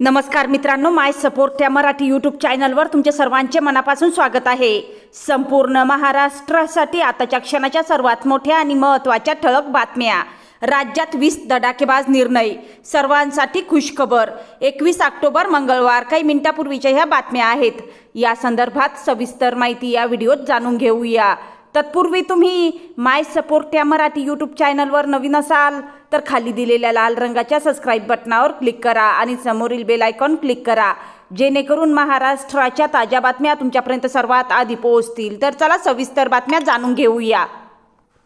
नमस्कार मित्रांनो माय सपोर्ट या मराठी यूट्यूब चॅनलवर तुमचे सर्वांचे मनापासून स्वागत आहे. संपूर्ण महाराष्ट्रासाठी आताच्या क्षणाच्या सर्वात मोठ्या आणि महत्त्वाच्या ठळक बातम्या. राज्यात वीस दडाकेबाज निर्णय सर्वांसाठी खुशखबर. एकवीस ऑक्टोबर मंगळवार काही मिनिटापूर्वीच्या ह्या बातम्या आहेत. या संदर्भात सविस्तर माहिती या व्हिडिओत जाणून घेऊया. तत्पूर्वी तुम्ही माय सपोर्ट या मराठी यूट्यूब चॅनलवर नवीन असाल तर खाली दिलेल्या लाल रंगाच्या सबस्क्राईब बटनावर क्लिक करा आणि समोरील बेल आयकॉन क्लिक करा. जेणेकरून महाराष्ट्राच्या ताज्या बातम्या तुमच्यापर्यंत सर्वात आधी पोहोचतील. तर चला सविस्तर बातम्या जाणून घेऊया.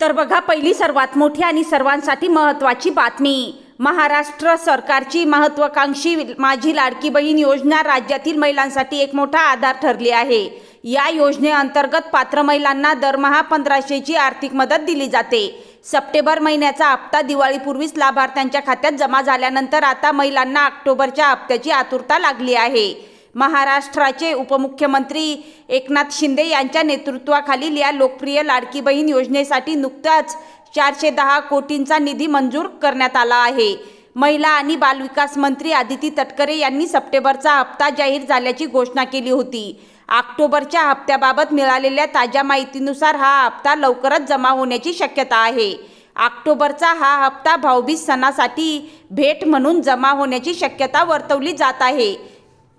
तर बघा पहिली सर्वात मोठी आणि सर्वांसाठी महत्त्वाची बातमी. महाराष्ट्र सरकारची महत्त्वाकांक्षी माझी लाडकी बहीण योजना राज्यातील महिलांसाठी एक मोठा आधार ठरली आहे. या योजनेअंतर्गत पात्र महिलांना दरमहा पंधराशेची आर्थिक मदत दिली जाते. सप्टेंबर महिन्याचा हप्ता दिवाळीपूर्वीच लाभार्थ्यांच्या खात्यात जमा झाल्यानंतर आता महिलांना ऑक्टोबरच्या हप्त्याची आतुरता लागली आहे. महाराष्ट्राचे उपमुख्यमंत्री एकनाथ शिंदे यांच्या नेतृत्वाखालील या लोकप्रिय लाडकी बहीण योजनेसाठी नुकताच चारशे दहा कोटींचा निधी मंजूर करण्यात आला आहे. महिला आणि बालविकास मंत्री आदिती तटकरे यांनी सप्टेंबरचा हप्ता जाहीर झाल्याची घोषणा केली होती. ऑक्टोबरच्या हप्त्याबाबत मिळालेल्या ताज्या माहितीनुसार हा हप्ता लवकरच जमा होण्याची शक्यता आहे. ऑक्टोबरचा हा हप्ता भाऊबीज सणासाठी भेट म्हणून जमा होण्याची शक्यता वर्तवली जात आहे.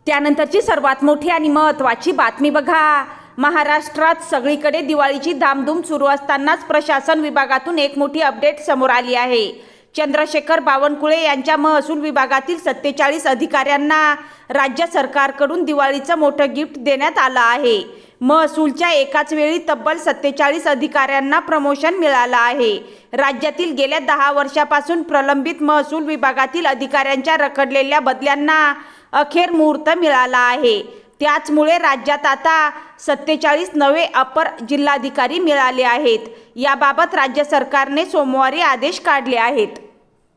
त्यानंतरची सर्वात मोठी आणि महत्त्वाची बातमी बघा. महाराष्ट्रात सगळीकडे दिवाळीची धामधूम सुरू असतानाच प्रशासन विभागातून एक मोठी अपडेट समोर आली आहे. चंद्रशेखर बावनकुळे यांच्या महसूल विभागातील सत्तेचाळीस अधिकाऱ्यांना राज्य सरकारकडून दिवाळीचं मोठं गिफ्ट देण्यात आलं आहे. महसूलच्या एकाच वेळी तब्बल सत्तेचाळीस अधिकाऱ्यांना प्रमोशन मिळालं आहे. राज्यातील गेल्या दहा वर्षापासून प्रलंबित महसूल विभागातील अधिकाऱ्यांच्या रखडलेल्या बदल्यांना अखेर मुहूर्त मिळाला आहे. त्याचमुळे राज्यात आता सत्तेचाळीस नवे अपर जिल्हाधिकारी मिळाले आहेत. याबाबत राज्य सरकारने सोमवारी आदेश काढले आहेत.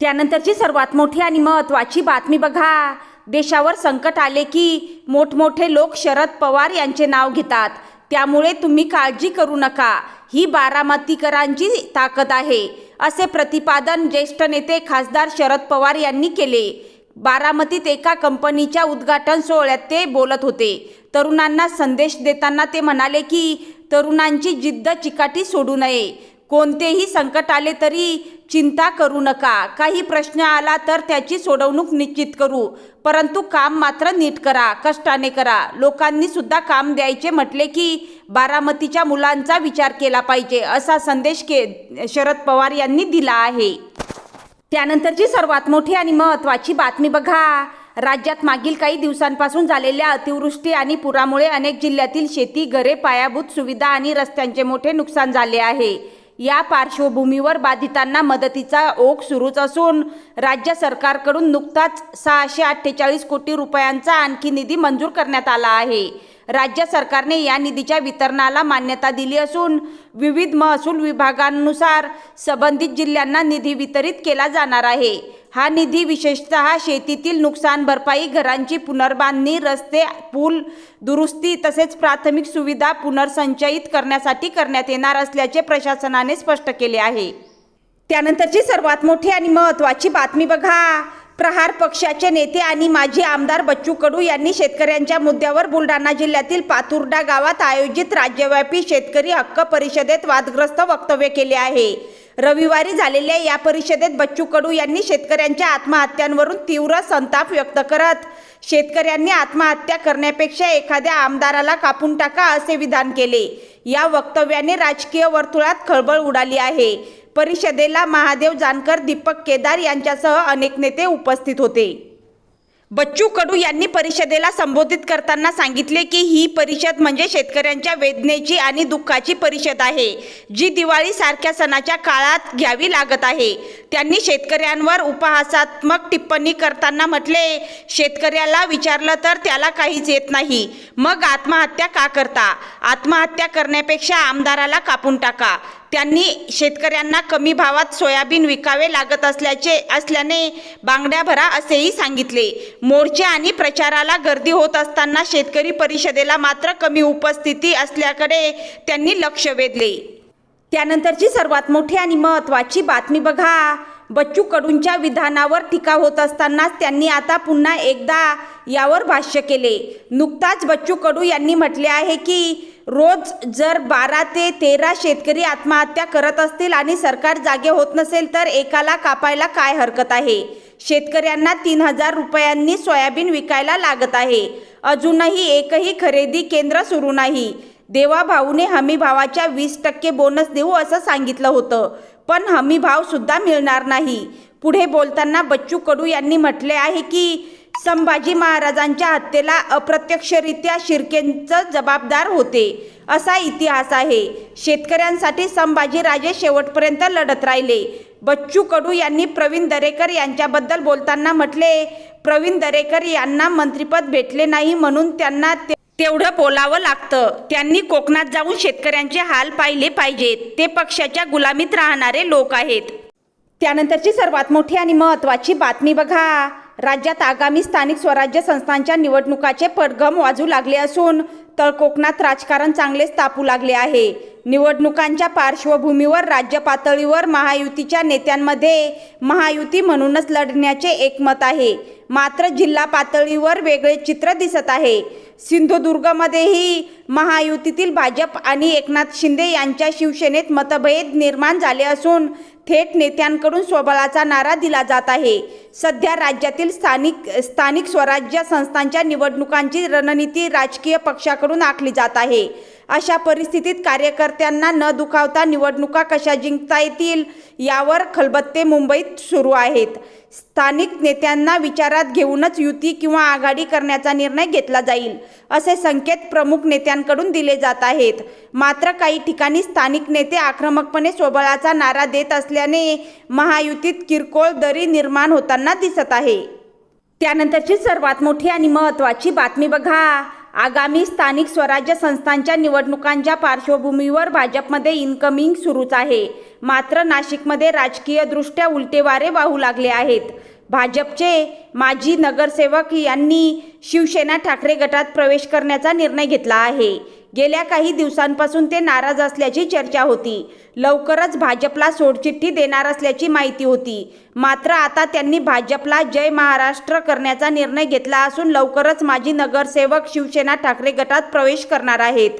त्यानंतरची सर्वात मोठी आणि महत्त्वाची बातमी बघा. देशावर संकट आले की मोठमोठे लोक शरद पवार यांचे नाव घेतात. त्यामुळे तुम्ही काळजी करू नका. ही बारामतीकरांची ताकद आहे असे प्रतिपादन ज्येष्ठ नेते खासदार शरद पवार यांनी केले. बारामतीत एका कंपनीच्या उद्घाटन सोहळ्यात ते बोलत होते. तरुणांना संदेश देताना ते म्हणाले की तरुणांची जिद्द चिकाटी सोडू नये. कोणतेही संकट आले तरी चिंता करू नका. काही प्रश्न आला तर त्याची सोडवणूक निश्चित करू. परंतु काम मात्र नीट करा कष्टाने करा. लोकांनी सुद्धा काम द्यायचे म्हटले की बारामतीच्या मुलांचा विचार केला पाहिजे असा संदेश के शरद पवार यांनी दिला आहे. त्यानंतरची सर्वात मोठी आणि महत्त्वाची बातमी बघा. राज्यात मागील काही दिवसांपासून झालेल्या अतिवृष्टी आणि पुरामुळे अनेक जिल्ह्यातील शेती घरे पायाभूत सुविधा आणि रस्त्यांचे मोठे नुकसान झाले आहे. या पार्श्वभूमीवर बाधितांना मदतीचा ओघ सुरूच असून राज्य सरकारकडून नुकताच सहाशे अठ्ठेचाळीस कोटी रुपयांचा आणखी निधी मंजूर करण्यात आला आहे. राज्य सरकारने या निधीच्या वितरणाला मान्यता दिली असून विविध महसूल विभागांनुसार संबंधित जिल्ह्यांना निधी वितरित केला जाणार आहे. हा निधी विशेषतः शेतीतील नुकसान भरपाई घरांची पुनर्बांधणी रस्ते पूल दुरुस्ती तसेच प्राथमिक सुविधा पुनर्संचयित करण्यासाठी करण्यात येणार असल्याचे प्रशासनाने स्पष्ट केले आहे. त्यानंतरची सर्वात मोठी आणि महत्त्वाची बातमी बघा. प्रहार पक्षाचे नेते आणि माजी आमदार बच्चू कडू यांनी शेतकऱ्यांच्या मुद्द्यावर बुलढाणा जिल्ह्यातील पातुर्डा गावात आयोजित राज्यव्यापी शेतकरी हक्क परिषदेत वादग्रस्त वक्तव्य केले आहे. रविवारी झालेल्या या परिषदेत बच्चू कडू यांनी शेतकऱ्यांच्या आत्महत्यांवरून तीव्र संताप व्यक्त करत शेतकऱ्यांनी आत्महत्या करण्यापेक्षा एखाद्या आमदाराला कापून टाका असे विधान केले. या वक्तव्याने राजकीय वर्तुळात खळबळ उडाली आहे. परिषदेला महादेव जानकर दीपक केदार यांच्यासह अनेक नेते उपस्थित होते. बच्चू कडू यांनी परिषदेला संबोधित करताना सांगितले की ही परिषद म्हणजे शेतकऱ्यांच्या वेदनेची आणि दुःखाची परिषद आहे जी दिवाळी सारख्या सणाच्या काळात घ्यावी लागत आहे. त्यांनी शेतकऱ्यांवर उपहासात्मक टिप्पणी करताना म्हटले शेतकऱ्याला विचारलं तर त्याला काहीच येत नाही. मग आत्महत्या का करता? आत्महत्या करण्यापेक्षा आमदाराला कापून टाका. त्यांनी शेतकऱ्यांना कमी भावात सोयाबीन विकावे लागत असल्याचे असल्याने बांगड्या भरा असेही सांगितले. मोर्चे आणि प्रचाराला गर्दी होत असताना शेतकरी परिषदेला मात्र कमी उपस्थिती असल्याकडे त्यांनी लक्ष वेधले. त्यानंतरची सर्वात मोठी आणि महत्त्वाची बातमी बघा. बच्चू कडूंच्या विधानावर टीका होत असतानाच त्यांनी आता पुन्हा एकदा यावर भाष्य केले. नुकताच बच्चू कडू यांनी म्हटले आहे की रोज जर बारा ते तेरा शेतकरी आत्महत्या करत असतील आणि सरकार जागे होत नसेल तर एकाला कापायला काय हरकत आहे? शेतकऱ्यांना तीन हजार रुपयांनी सोयाबीन विकायला लागत आहे. अजूनही एकही खरेदी केंद्र सुरू नाही. देवा भाऊने हमी भावाच्या वीस टक्के बोनस देऊ असं सांगितलं होतं. पण हमी भाव सुद्धा मिळणार नाही. पुढे बोलताना बच्चू कडू यांनी म्हटले आहे की संभाजी महाराजांच्या हत्येला अप्रत्यक्षरित्या शिर्केंचं जबाबदार होते असा इतिहास आहे. शेतकऱ्यांसाठी संभाजीराजे शेवटपर्यंत लढत राहिले. बच्चू कडू यांनी प्रवीण दरेकर यांच्याबद्दल बोलताना म्हटले प्रवीण दरेकर यांना मंत्रिपद भेटले नाही म्हणून त्यांना ते- तेवढं बोलावं लागतं. त्यांनी कोकणात जाऊन शेतकऱ्यांचे हाल पाहिले पाहिजेत. ते पक्षाच्या गुलामीत राहणारे लोक आहेत. त्यानंतरची सर्वात मोठी आणि महत्त्वाची बातमी बघा. राज्यात आगामी स्थानिक स्वराज्य संस्थांच्या निवडणुकाचे पडघम वाजू लागले असून तर कोकणात राजकारण चांगलेच तापू लागले आहे. निवडणुकांच्या पार्श्वभूमीवर राज्य पातळीवर महायुतीच्या नेत्यांमध्ये महायुती म्हणूनच लढण्याचे एकमत आहे. मात्र जिल्हा पातळीवर वेगळे चित्र दिसत आहे. सिंधुदुर्गमध्येही महायुतीतील भाजप आणि एकनाथ शिंदे यांच्या शिवसेनेत मतभेद निर्माण झाले असून थेट नेत्यांकडून स्वबळाचा नारा दिला जात आहे. सध्या राज्यातील स्थानिक स्थानिक स्वराज्य संस्थांच्या निवडणुकांची रणनीती राजकीय पक्षाकडून आखली जात आहे. अशा परिस्थितीत कार्यकर्त्यांना न दुखावता निवडणुका कशा जिंकता येतील यावर खलबत्ते मुंबईत सुरू आहेत. स्थानिक नेत्यांना विचारात घेऊनच युती किंवा आघाडी करण्याचा निर्णय घेतला जाईल असे संकेत प्रमुख नेत्यांकडून दिले जात आहेत. मात्र काही ठिकाणी स्थानिक नेते आक्रमकपणे स्वबळाचा नारा देत असल्याने महायुतीत किरकोळ दरी निर्माण होताना दिसत आहे. त्यानंतरची सर्वात मोठी आणि महत्त्वाची बातमी बघा. आगामी स्थानिक स्वराज्य संस्थांच्या निवडणुकांच्या पार्श्वभूमीवर भाजपमध्ये इन्कमिंग सुरूच आहे. मात्र नाशिकमध्ये राजकीयदृष्ट्या उलटेवारे वाहू लागले आहेत. भाजपचे माजी नगरसेवक यांनी शिवसेना ठाकरे गटात प्रवेश करण्याचा निर्णय घेतला आहे. गेल्या काही दिवसांपासून ते नाराज असल्याची चर्चा होती. लवकरच भाजपला सोडचिठ्ठी देणार असल्याची माहिती होती. मात्र आता त्यांनी भाजपला जय महाराष्ट्र करण्याचा निर्णय घेतला असून लवकरच माजी नगरसेवक शिवसेना ठाकरे गटात प्रवेश करणार आहेत.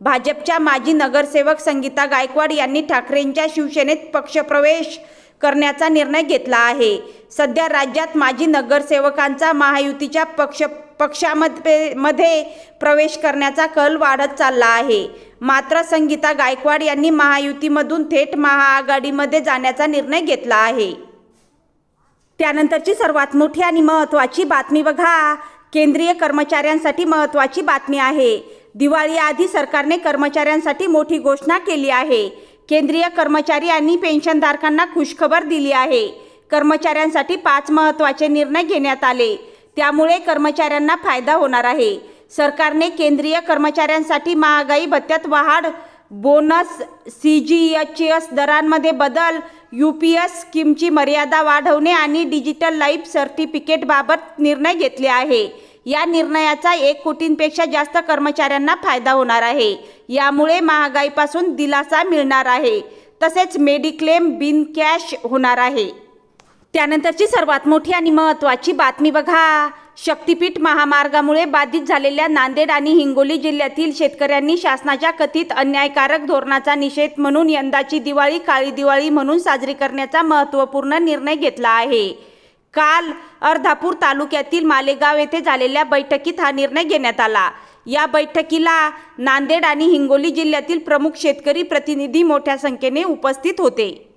भाजपच्या माजी नगरसेवक संगीता गायकवाड यांनी ठाकरेंच्या शिवसेनेत पक्षप्रवेश करण्याचा निर्णय घेतला आहे. सध्या राज्यात माजी नगरसेवकांचा महायुतीच्या पक्ष पक्षामध्ये मध्ये प्रवेश करण्याचा कल वाढत चालला आहे. मात्र संगीता गायकवाड यांनी महायुतीमधून थेट महाआघाडीमध्ये जाण्याचा निर्णय घेतला आहे. त्यानंतरची सर्वात मोठी आणि महत्त्वाची बातमी बघा. केंद्रीय कर्मचाऱ्यांसाठी महत्त्वाची बातमी आहे. दिवाळीआधी सरकारने कर्मचाऱ्यांसाठी मोठी घोषणा केली आहे. केंद्रीय कर्मचारी आणि पेन्शनधारकांना खुशखबर दिली आहे. कर्मचाऱ्यांसाठी पाच महत्त्वाचे निर्णय घेण्यात आले. त्यामुळे कर्मचाऱ्यांना फायदा होणार आहे. सरकारने केंद्रीय कर्मचाऱ्यांसाठी महागाई भत्त्यात वाढ bonus C G H S दरांमध्ये बदल यू पी एस स्कीमची मर्यादा वाढवणे आणि डिजिटल लाईफ सर्टिफिकेटबाबत निर्णय घेतले आहे. या निर्णयाचा एक कोटींपेक्षा जास्त कर्मचाऱ्यांना फायदा होणार आहे. यामुळे महागाईपासून दिलासा मिळणार आहे. तसेच मेडिक्लेम बिन कॅश होणार आहे. त्यानंतरची सर्वात मोठी आणि महत्त्वाची बातमी बघा. शक्तिपीठ महामार्गामुळे बाधित झालेल्या नांदेड आणि हिंगोली जिल्ह्यातील शेतकऱ्यांनी शासनाच्या कथित अन्यायकारक धोरणाचा निषेध म्हणून यंदाची दिवाळी काळी दिवाळी म्हणून साजरी करण्याचा महत्त्वपूर्ण निर्णय घेतला आहे. काल अर्धापूर तालुक्यातील मालेगाव येथे झालेल्या बैठकीत हा निर्णय घेण्यात आला. या बैठकीला नांदेड आणि हिंगोली जिल्ह्यातील प्रमुख शेतकरी प्रतिनिधी मोठ्या संख्येने उपस्थित होते.